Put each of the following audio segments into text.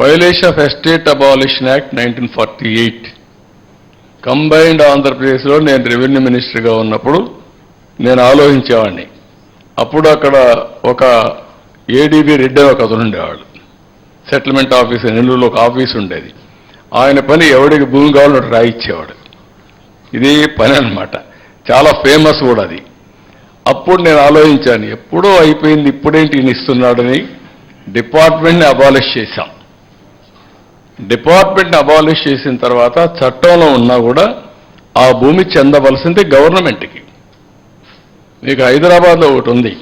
Violation of estate abolition act nineteen forty eight combined ఆంధ్రప్రదేశ్లో నేను revenue మినిస్టర్గా ఉన్నప్పుడు నేను ఆలోచించేవాడిని. అప్పుడు అక్కడ ఒక ఏడీబీ రెడ్డి ఒక అతను ఉండేవాడు. సెటిల్మెంట్ ఆఫీస్ నెల్లూరులో ఒక ఆఫీస్ ఉండేది. ఆయన పని ఎవడికి భూమి కావాలో రాయిచ్చేవాడు. ఇది పని అనమాట చాలా ఫేమస్ కూడా అది. అప్పుడు నేను ఆలోచించాను ఎప్పుడో అయిపోయింది ఇప్పుడేంటి ఈయన ఇస్తున్నాడని డిపార్ట్మెంట్ని అబాలిష్ చేశాం. డిపార్ట్మెంట్ని అబాలిష్ చేసిన తర్వాత చట్టంలో ఉన్నా కూడా ఆ భూమి చెందవలసింది గవర్నమెంట్కి. మీకు హైదరాబాద్లో ఒకటి ఉంది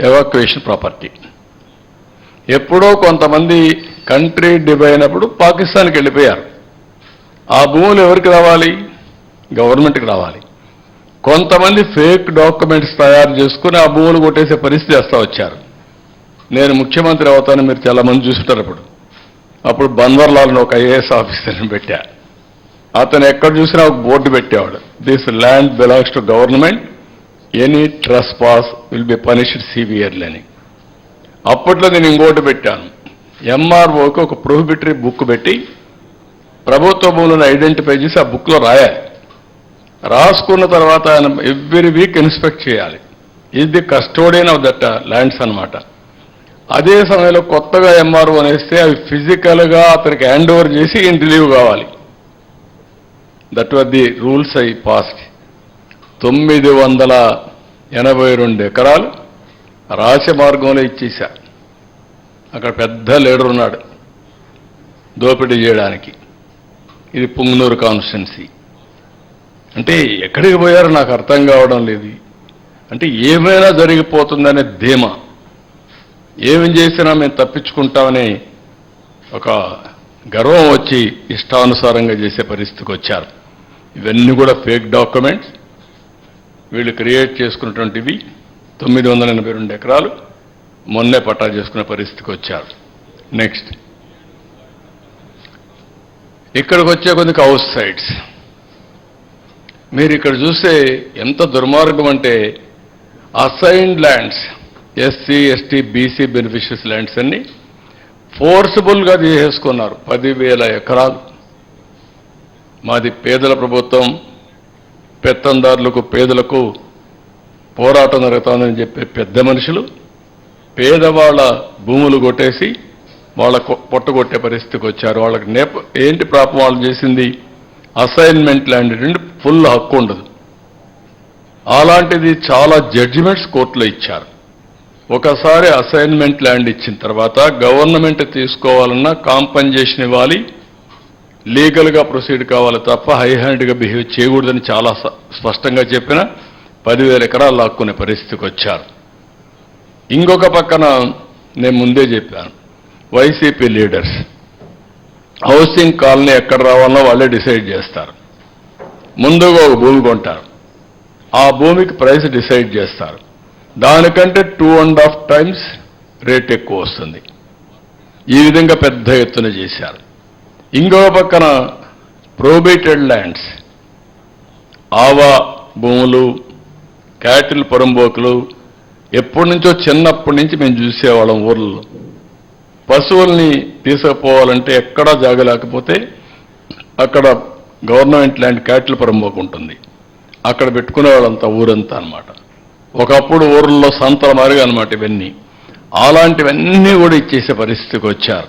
ఎవాక్యుయేషన్ ప్రాపర్టీ. ఎప్పుడో కొంతమంది కంట్రీ డిబై అయినప్పుడు పాకిస్తాన్కి వెళ్ళిపోయారు. ఆ భూములు ఎవరికి రావాలి? గవర్నమెంట్కి రావాలి. కొంతమంది ఫేక్ డాక్యుమెంట్స్ తయారు చేసుకుని ఆ భూములు కొట్టేసే పరిస్థితి వస్తూ వచ్చారు. నేను ముఖ్యమంత్రి అవుతాను మీరు చాలా మంది చూసుంటారు ఇప్పుడు. అప్పుడు బన్వర్లాల్ని ఒక ఐఏఎస్ ఆఫీసర్ని పెట్టా. అతను ఎక్కడ చూసినా ఒక బోర్డు పెట్టేవాడు. This land belongs to government any trespass will be punished severely అని అప్పట్లో నేను ఇంకోటి పెట్టాను. ఎంఆర్ఓకి ఒక ప్రొహిబిటరీ బుక్ పెట్టి ప్రభుత్వ భూములను ఐడెంటిఫై చేసి ఆ బుక్లో రాయాలి. రాసుకున్న తర్వాత ఆయన ఎవ్రీ వీక్ ఇన్స్పెక్ట్ చేయాలి. ఇది the custodian of that lands అన్నమాట. అదే సమయంలో కొత్తగా ఎంఆర్ఓ అనేస్తే అవి ఫిజికల్గా అతనికి హ్యాండ్ ఓవర్ చేసి ఈయన రిలీవ్ కావాలి. That were the rules I past తొమ్మిది వందల ఎనభై రెండు ఎకరాలు రాశి మార్గంలో ఇచ్చేశా అక్కడ పెద్ద లీడర్ ఉన్నాడు దోపిడీ చేయడానికి. ఇది పుంగనూరు కాన్స్టిట్యున్సీ. అంటే ఎక్కడికి పోయారో నాకు అర్థం కావడం లేదు. అంటే ఏమైనా జరిగిపోతుందనే ధీమా. ఏమి చేసినా మేము తప్పించుకుంటామని ఒక గర్వం వచ్చి ఇష్టానుసారంగా చేసే పరిస్థితికి వచ్చారు. ఇవన్నీ కూడా ఫేక్ డాక్యుమెంట్స్. వీళ్ళు క్రియేట్ చేసుకున్నటువంటివి తొమ్మిది వందల ఎనభై రెండు ఎకరాలు మొన్నే పట్టా చేసుకునే పరిస్థితికి వచ్చారు. నెక్స్ట్ ఇక్కడికి వచ్చే కొద్దికి హౌస్ సైట్స్ మీరు ఇక్కడ చూస్తే ఎంత దుర్మార్గం అంటే assigned lands SC ST BC beneficiaries lands అన్ని ఫోర్సిబుల్గా తీసేసుకున్నారు. పదివేల ఎకరాలు. మాది పేదల ప్రభుత్వం. పెత్తందారులకు పేదలకు పోరాటం జరుగుతుందని చెప్పే పెద్ద మనుషులు పేదవాళ్ళ భూములు కొట్టేసి వాళ్ళ పొట్టగొట్టే పరిస్థితికి వచ్చారు. వాళ్ళకి నేప ఏంటి ప్రాపం వాళ్ళు చేసింది? అసైన్మెంట్ ల్యాండ్ ఫుల్ హక్కు ఉండదు. అలాంటిది చాలా జడ్జిమెంట్స్ కోర్టులో ఇచ్చారు. ఒకసారి అసైన్మెంట్ ల్యాండ్ ఇచ్చిన తర్వాత గవర్నమెంట్ తీసుకోవాలన్నా కాంపన్సేషన్ ఇవ్వాలి. లీగల్గా ప్రొసీడ్ కావాలి తప్ప హై హ్యాండ్గా బిహేవ్ చేయకూడదని చాలా స్పష్టంగా చెప్పిన పదివేల ఎకరాలు లాక్కునే పరిస్థితికి వచ్చారు. ఇంకొక పక్కన నేను ముందే చెప్పాను. వైసీపీ లీడర్స్ హౌసింగ్ కాలనీ ఎక్కడ రావాలో వాళ్ళే డిసైడ్ చేస్తారు. ముందుగా ఒక భూమి కొంటారు. ఆ భూమికి ప్రైస్ డిసైడ్ చేస్తారు. దానికంటే two and half times rate ఎక్కువ వస్తుంది. ఈ విధంగా పెద్ద ఎత్తున చేశారు. ఇంకో పక్కన ప్రోబేటెడ్ ల్యాండ్స్ ఆవా భూములు క్యాటిల్ పొరంబోకులు ఎప్పటి నుంచో చిన్నప్పటి నుంచి మేము చూసేవాళ్ళం ఊర్లలో. పశువుల్ని తీసుకుపోవాలంటే ఎక్కడా జాగలేకపోతే అక్కడ గవర్నమెంట్ ల్యాండ్ క్యాటిల్ పొరంబోకు ఉంటుంది. అక్కడ పెట్టుకునే వాళ్ళంతా ఊరంతా అన్నమాట. ఒకప్పుడు ఊర్లలో సంతల మారిగా అనమాట ఇవన్నీ. అలాంటివన్నీ కూడా ఇచ్చేసే పరిస్థితికి వచ్చారు.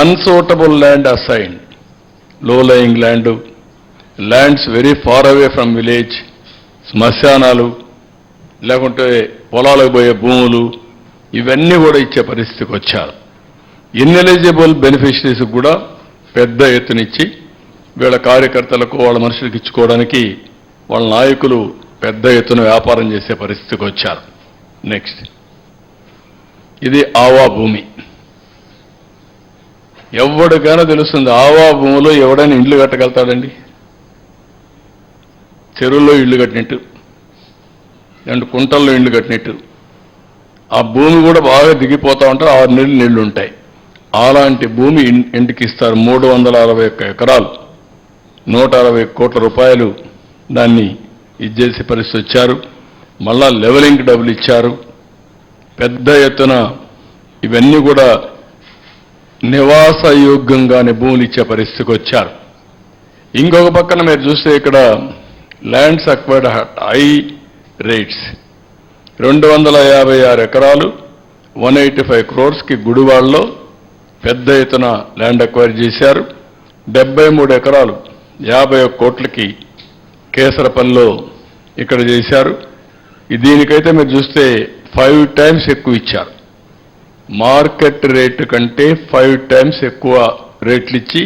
Unsuitable land అసైన్లో lying land lands very far away from village శ్మశానాలు లేకుంటే పొలాలకు పోయే భూములు. ఇవన్నీ కూడా ఇచ్చే పరిస్థితికి వచ్చారు. ఇన్ఎలిజిబుల్ బెనిఫిషరీస్ కూడా పెద్ద ఎత్తునిచ్చి వీళ్ళ కార్యకర్తలకు వాళ్ళ మనుషులకు ఇచ్చుకోవడానికి వాళ్ళ నాయకులు పెద్ద ఎత్తున వ్యాపారం చేసే పరిస్థితికి వచ్చారు. నెక్స్ట్ ఇది ఆవా భూమి. ఎవడికైనా తెలుస్తుంది ఆవా భూమిలో ఎవడైనా ఇల్లు కట్టగలుగుతాడండి? చెరువుల్లో ఇల్లు కట్టినట్టు రెండు కుంటల్లో ఇల్లు కట్టినట్టు. ఆ భూమి కూడా బాగా దిగిపోతా ఉంటారు ఆరు నెలలు నీళ్ళు ఉంటాయి. అలాంటి భూమి ఇంటికి ఇస్తారు మూడు వందల అరవై ఒక్క ఎకరాలు. నూట అరవై కోట్ల రూపాయలు దాన్ని ఇచ్చేసే పరిస్థితి వచ్చారు. మళ్ళా లెవెలింగ్ డబ్బులు ఇచ్చారు. పెద్ద ఎత్తున ఇవన్నీ కూడా నివాసయోగ్యంగానే భూములు ఇచ్చే పరిస్థితికి వచ్చారు. ఇంకొక పక్కన మీరు చూస్తే ఇక్కడ ల్యాండ్స్ అక్వైర్డ్ హై రేట్స్ రెండు వందల యాభై ఆరు ఎకరాలు వన్ ఎయిటీ ఫైవ్ క్రోర్స్కి గుడివాళ్ళలో పెద్ద ఎత్తున ల్యాండ్ అక్వైర్ చేశారు. డెబ్బై మూడు ఎకరాలు యాభై ఒక్క కోట్లకి కేసరపల్లిలో ఇక్కడ చేశారు. దీనికైతే మీరు చూస్తే ఫైవ్ టైమ్స్ ఎక్కువ ఇచ్చారు. మార్కెట్ రేటు కంటే ఫైవ్ టైమ్స్ ఎక్కువ రేట్లు ఇచ్చి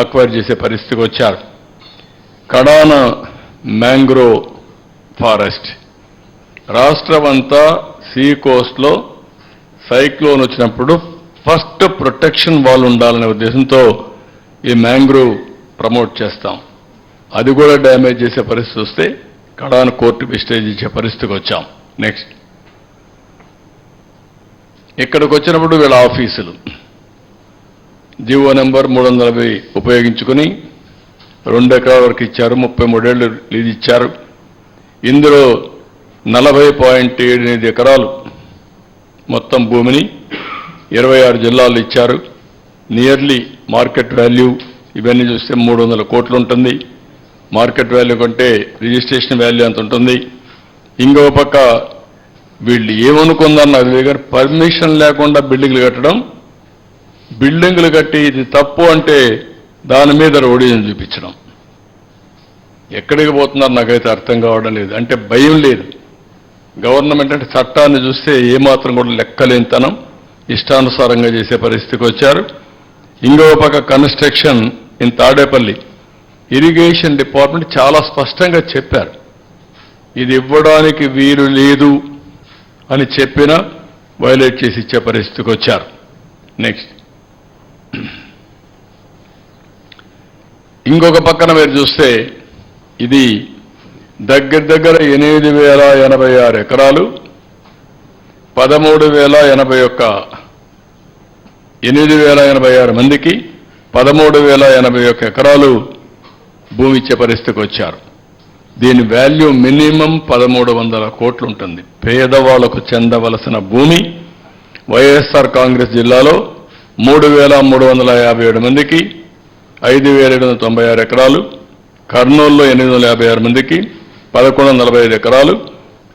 అక్వైర్ చేసే పరిస్థితికి వచ్చారు. కడాన మ్యాంగ్రో ఫారెస్ట్. రాష్ట్రం అంతా సీ కోస్ట్లో సైక్లోన్ వచ్చినప్పుడు ఫస్ట్ ప్రొటెక్షన్ వాల్ ఉండాలనే ఉద్దేశంతో ఈ మ్యాంగ్రోవ్ ప్రమోట్ చేస్తాం. అది కూడా డ్యామేజ్ చేసే పరిస్థితి వస్తే కడాను కోర్టు విస్టేజ్ ఇచ్చే పరిస్థితికి వచ్చాం. నెక్స్ట్ ఇక్కడికి వచ్చినప్పుడు వీళ్ళ ఆఫీసులు. జీవో నెంబర్ మూడు వందల నలభై ఉపయోగించుకుని రెండు ఎకరాల వరకు ఇచ్చారు ముప్పై మూడేళ్ళు లీజ్ ఇచ్చారు. ఇందులో నలభై పాయింట్ ఎనిమిది ఎకరాలు మొత్తం భూమిని ఇరవై ఆరు జిల్లాలు ఇచ్చారు. నియర్లీ మార్కెట్ వాల్యూ ఇవన్నీ చూస్తే మూడు వందల కోట్లు ఉంటుంది. మార్కెట్ వాల్యూ కంటే రిజిస్ట్రేషన్ వాల్యూ అంత ఉంటుంది? ఇంకో పక్క వీళ్ళు ఏమనుకుందని నాకు కానీ పర్మిషన్ లేకుండా బిల్డింగ్లు కట్టడం? బిల్డింగ్లు కట్టి ఇది తప్పు అంటే దాని మీద రోడీని చూపించడం. ఎక్కడికి పోతున్నారు నాకైతే అర్థం కావడం లేదు. అంటే భయం లేదు. గవర్నమెంట్ అంటే చట్టాన్ని చూస్తే ఏమాత్రం కూడా లెక్కలేనితనం ఇష్టానుసారంగా చేసే పరిస్థితికి వచ్చారు. ఇంకో పక్క construction in Tadepalli. Irrigation department చాలా స్పష్టంగా చెప్పారు. ఇది ఇవ్వడానికి వీలు లేదు అని చెప్పినా వైలేట్ చేసి ఇచ్చే పరిస్థితికి వచ్చారు. నెక్స్ట్ ఇంకొక పక్కన మీరు చూస్తే ఇది దగ్గర దగ్గర ఎనిమిది వేల ఎనభై ఆరు ఎకరాలు పదమూడు వేల ఎనభై ఒక్క ఎనిమిది వేల ఎనభై ఆరు మందికి పదమూడు వేల ఎనభై ఒక్క ఎకరాలు భూమి ఇచ్చే పరిస్థితికి వచ్చారు. దీని వాల్యూ మినిమం పదమూడు వందల కోట్లు ఉంటుంది పేదవాళ్ళకు చెందవలసిన భూమి వైఎస్ఆర్ కాంగ్రెస్ జిల్లాలో మూడు వేల మూడు వందల యాభై ఏడు మందికి ఐదు వేల ఏడు వందల తొంభై ఆరు ఎకరాలు కర్నూలులో ఎనిమిది వందల యాభై ఆరు మందికి పదకొండు వందల నలభై ఐదు ఎకరాలు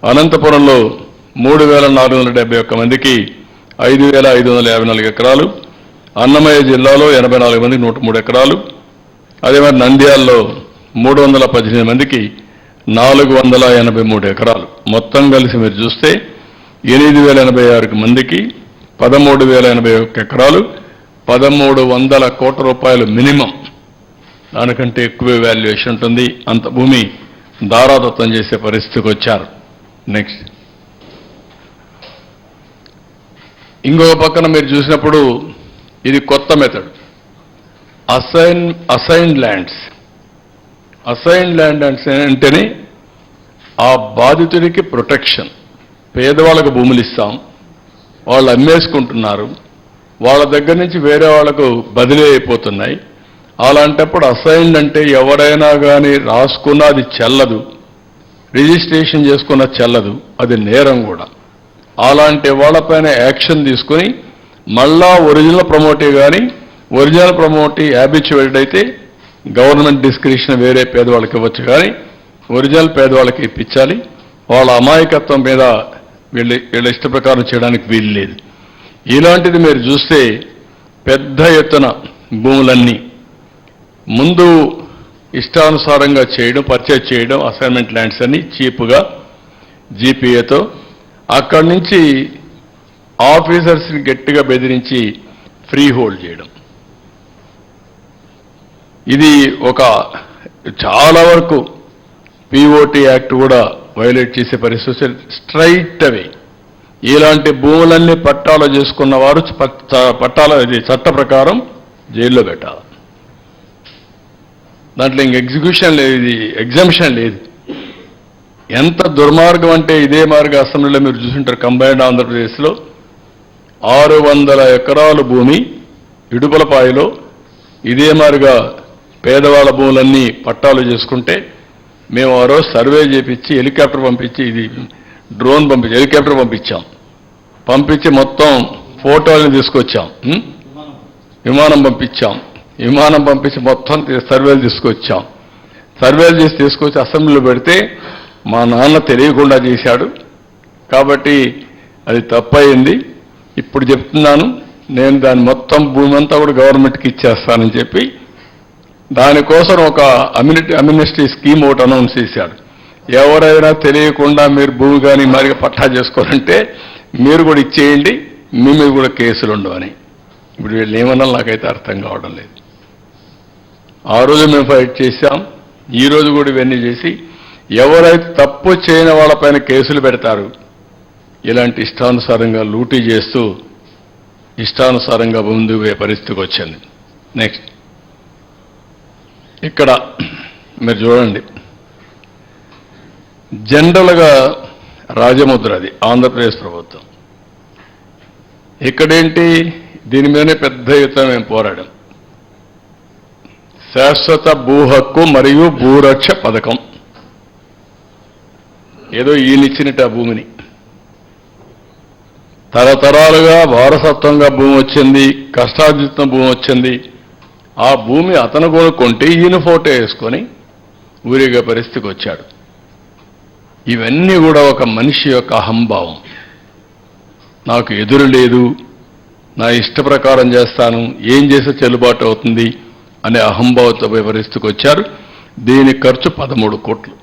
అనంతపురంలో మూడు వేల నాలుగు వందల డెబ్బై ఒక్క మందికి ఐదు వేల ఐదు వందల యాభై నాలుగు ఎకరాలు అన్నమయ్య జిల్లాలో ఎనభై నాలుగు మందికి నూట మూడు ఎకరాలు అదే మరి నంద్యాలలో మూడు వందల పద్దెనిమిది మందికి నాలుగు వందల ఎనభై మూడు ఎకరాలు. మొత్తం కలిసి మీరు చూస్తే ఎనిమిది వేల ఎనభై ఆరు మందికి పదమూడు వేల ఎనభై ఒక్క ఎకరాలు పదమూడు వందల కోట్ల రూపాయలు మినిమం. దానికంటే ఎక్కువ వాల్యుయేషన్ ఉంటుంది. అంత భూమి దారాదత్తం చేసే పరిస్థితికి వచ్చారు. నెక్స్ట్ ఇంకొక పక్కన మీరు చూసినప్పుడు ఇది కొత్త method assign assigned lands. Assigned land అంటేనే ఆ బాధితుడికి ప్రొటెక్షన్. పేదవాళ్ళకు భూములు ఇస్తాం. వాళ్ళు అమ్మేసుకుంటున్నారు. వాళ్ళ దగ్గర నుంచి వేరే వాళ్ళకు బదిలీ అయిపోతున్నాయి. అలాంటప్పుడు అసైన్డ్ అంటే ఎవరైనా కానీ రాసుకున్నా అది చెల్లదు. రిజిస్ట్రేషన్ చేసుకున్న చెల్లదు. అది నేరం కూడా. అలాంటి వాళ్ళపైన యాక్షన్ తీసుకుని మళ్ళా ఒరిజినల్ ప్రమోటే కానీ ఒరిజినల్ ప్రమోటీ హ్యాబిచువేటెడ్ అయితే గవర్నమెంట్ డిస్క్రిప్షన్ వేరే పేదవాళ్ళకి ఇవ్వచ్చు కానీ ఒరిజినల్ పేదవాళ్ళకి ఇప్పించాలి. వాళ్ళ అమాయకత్వం మీద వీళ్ళ వీళ్ళ ఇష్ట ప్రకారం చేయడానికి వీలు లేదు. ఇలాంటిది మీరు చూస్తే పెద్ద ఎత్తున భూములన్నీ ముందు ఇష్టానుసారంగా చేయడం పర్చేజ్ చేయడం అసైన్మెంట్ ల్యాండ్స్ అన్ని చీప్గా జీపీఏతో అక్కడి నుంచి ఆఫీసర్స్ని గట్టిగా బెదిరించి ఫ్రీ హోల్డ్ చేయడం. ఇది ఒక చాలా వరకు పిఓటి యాక్ట్ కూడా వైలేట్ చేసే పరిస్థితి స్ట్రైట్ అవి ఇలాంటి భూములన్నీ పట్టాలు చేసుకున్న వారు పట్ట- పట్టాల చట్ట ప్రకారం జైల్లో పెట్టాలి. దాంట్లో ఇంక ఎగ్జిక్యూషన్ లేదు ఇది ఎగ్జామిషన్ లేదు. ఎంత దుర్మార్గం అంటే ఇదే మార్గ అసెంబ్లీలో మీరు చూసుంటారు కంబైన్డ్ ఆంధ్రప్రదేశ్లో ఆరు వందల ఎకరాల భూమి ఇడుపలపాయలో ఇదే మారుగా పేదవాళ్ళ భూములన్నీ పట్టాలు చేసుకుంటే మేము ఆ రోజు సర్వే చేపించి హెలికాప్టర్ పంపించి ఇది డ్రోన్ పంపించి హెలికాప్టర్ పంపించాం. పంపించి మొత్తం ఫోటోలను తీసుకొచ్చాం. విమానం పంపించాం. విమానం పంపించి మొత్తం సర్వేలు తీసుకొచ్చాం. సర్వేలు చేసి తీసుకొచ్చి అసెంబ్లీలో పెడితే మా నాన్న తెలియకుండా చేశాడు. కాబట్టి అది తప్పయింది. ఇప్పుడు చెప్తున్నాను నేను దాని మొత్తం భూమి అంతా కూడా గవర్నమెంట్కి ఇచ్చేస్తానని చెప్పి దానికోసం ఒక అమ్యూనిటీ అమ్యూనిస్టీ స్కీమ్ ఒకటి అనౌన్స్ చేశాడు ఎవరైనా తెలియకుండా మీరు భూమి కానీ మరి పట్టా చేసుకోవాలంటే మీరు కూడా ఇచ్చేయండి మీ మీద కూడా కేసులు ఉండవని ఇప్పుడు వీళ్ళు ఏమన్నా నాకైతే అర్థం కావడం లేదు. ఆ రోజు మేము ఫైట్ చేశాం ఈ రోజు కూడా ఇవన్నీ చేసి ఎవరైతే తప్పు చేయని వాళ్ళపైన కేసులు పెడతారు ఇలాంటి ఇష్టానుసారంగా లూటీ చేస్తూ ఇష్టానుసారంగా ముందుకు పరిస్థితికి వచ్చింది నెక్స్ట్ ఇక్కడ మీరు చూడండి. జనరల్గా రాజముద్ర అది ఆంధ్రప్రదేశ్ ప్రభుత్వం. ఇక్కడేంటి? దీని మీదనే పెద్ద యుద్ధం మేము పోరాడాం. శాశ్వత భూ హక్కు మరియు భూరక్ష పథకం. ఏదో ఈయనిచ్చినట్టు ఆ భూమిని. తరతరాలుగా వారసత్వంగా భూమి వచ్చింది కష్టార్జితం భూమి వచ్చింది. ఆ భూమి అతను కొనుక్కుంటే ఈయన ఫోటో వేసుకొని ఊరిగా పరిస్థితికి వచ్చాడు. ఇవన్నీ కూడా ఒక మనిషి యొక్క అహంభావం. నాకు ఎదురు లేదు నా ఇష్ట ప్రకారం చేస్తాను ఏం చేస్తే చెల్లుబాటు అవుతుంది అనే అహంభావంతో పరిస్థితికి వచ్చారు. దీని ఖర్చు పదమూడు కోట్లు.